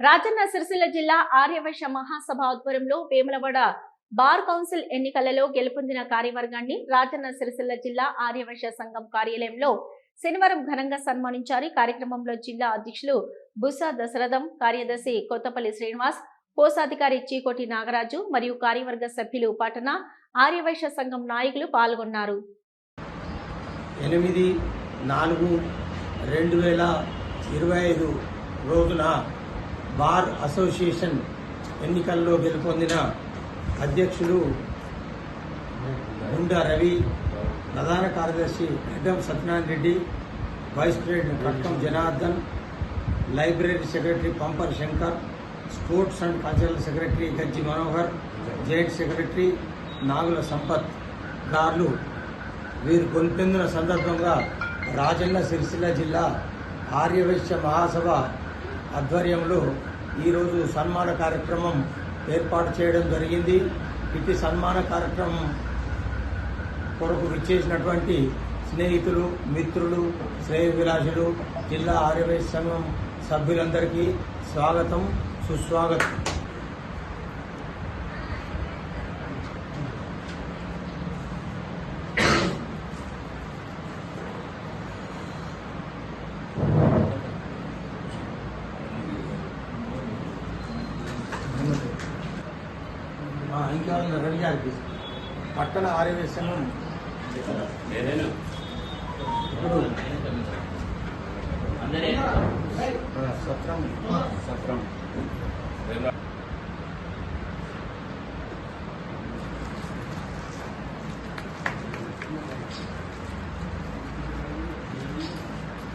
రాజన్న సిరిసిల్ల జిల్లా ఆర్యవైశ్య మహాసభ ఆధ్వర్యంలో Vemulawada bar council ఎన్నికలలో గెలుపొందిన కార్యవర్గాన్ని రాజన్న సిరిసిల్ల జిల్లా ఆర్యవైశ్య సంఘం కార్యాలయంలో శనివారం ఘనంగా సన్మానించారు. కార్యక్రమంలో జిల్లా అధ్యక్షులు బుసా దశరథం కార్యదర్శి కొత్తపల్లి శ్రీనివాస్ కోశాధికారి చీకోటి నాగరాజు మరియు కార్యవర్గ సభ్యులు పట్టణ ఆర్యవైశ్య సంఘం నాయకులు పాల్గొన్నారు. ఎనిమిది నాలుగు రెండు వేల ఇరవై ఐదు రోజున బార్ అసోసియేషన్ ఎన్నికల్లో గెలుపొందిన అధ్యక్షులు గుండా రవి ప్రధాన కార్యదర్శి Gaddam Satyanarayana Reddy vice president Katkam Janardhan library secretary Pampar Shankar sports and cultural secretary Gajji Manohar joint secretary Nagula Sampath గారు వీరు గొంతెందిన సందర్భంగా రాజన్న సిరిసిల్ల జిల్లా ఆర్యవైశ్య మహాసభ ఆధ్వర్యంలో ఈరోజు సన్మాన కార్యక్రమం ఏర్పాటు చేయడం జరిగింది. ఇది సన్మాన కార్యక్రమం కొరకు విచ్చేసినటువంటి స్నేహితులు మిత్రులు శ్రేయవిలాసులు జిల్లా ఆర్యవేశ సంఘం సభ్యులందరికీ స్వాగతం సుస్వాగతం. ఇంకా ఉన్న రెడీ గారికి పట్టణ ఆర్యవేశం ఇప్పుడు. సత్రం. సత్రం.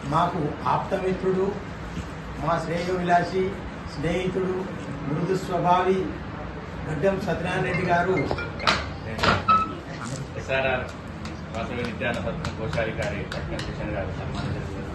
మాకు ఆప్తమిత్రుడు మా శ్రేయ విలాసి స్నేహితుడు మృదు స్వభావి గడ్డం సత్యనారాయణ రెడ్డి గారు ఎస్ఆర్ఆర్ వాసవి నిత్యాన పత్రం కోశాధికారి పట్నం కిషన్ గారు సన్మానం చేస్తున్నారు.